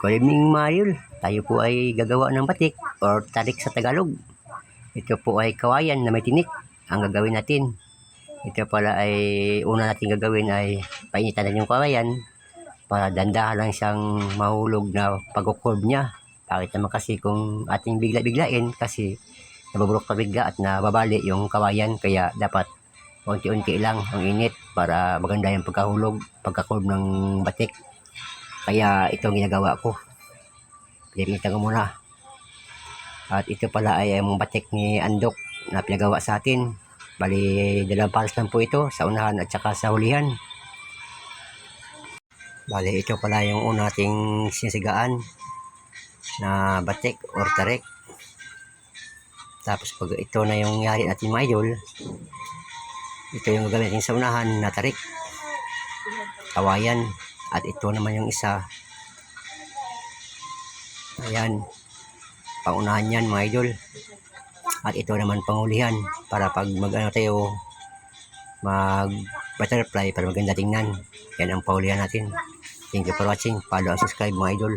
Mga idol. Tayo po ay gagawa ng batik or tarik sa Tagalog. Ito po ay kawayan na may tinik ang gagawin natin. Ito pala ay una natin gagawin ay painitan na yung kawayan para dandahan lang siyang mahulog na pagkukurb niya. Bakit naman kasi kung ating bigla-biglain kasi nababurok pa bigla at nababali yung kawayan kaya dapat unti-unti lang ang init para maganda yung pagkahulog, pagkakurb ng batik. Kaya ito ang ginagawa ko. Pinipinitan ko muna. At ito pala ay ang batik ni Andok na pinagawa sa atin. Bali, dalawang pares lang po ito sa unahan at saka sa hulihan. Bali, ito pala yung una nating sinisigaan na batik or tarik. Tapos pag ito na yung yari natin mga ito yung gagawin natin sa unahan na tarik. Kawayan. At ito naman yung isa. Ayan. Pangunahan yan mga idol. At ito naman pangulihan para pag mag ano tayo mag butterfly para maganda tingnan. Yan ang paulihan natin. Thank you for watching. Follow and subscribe mga idol.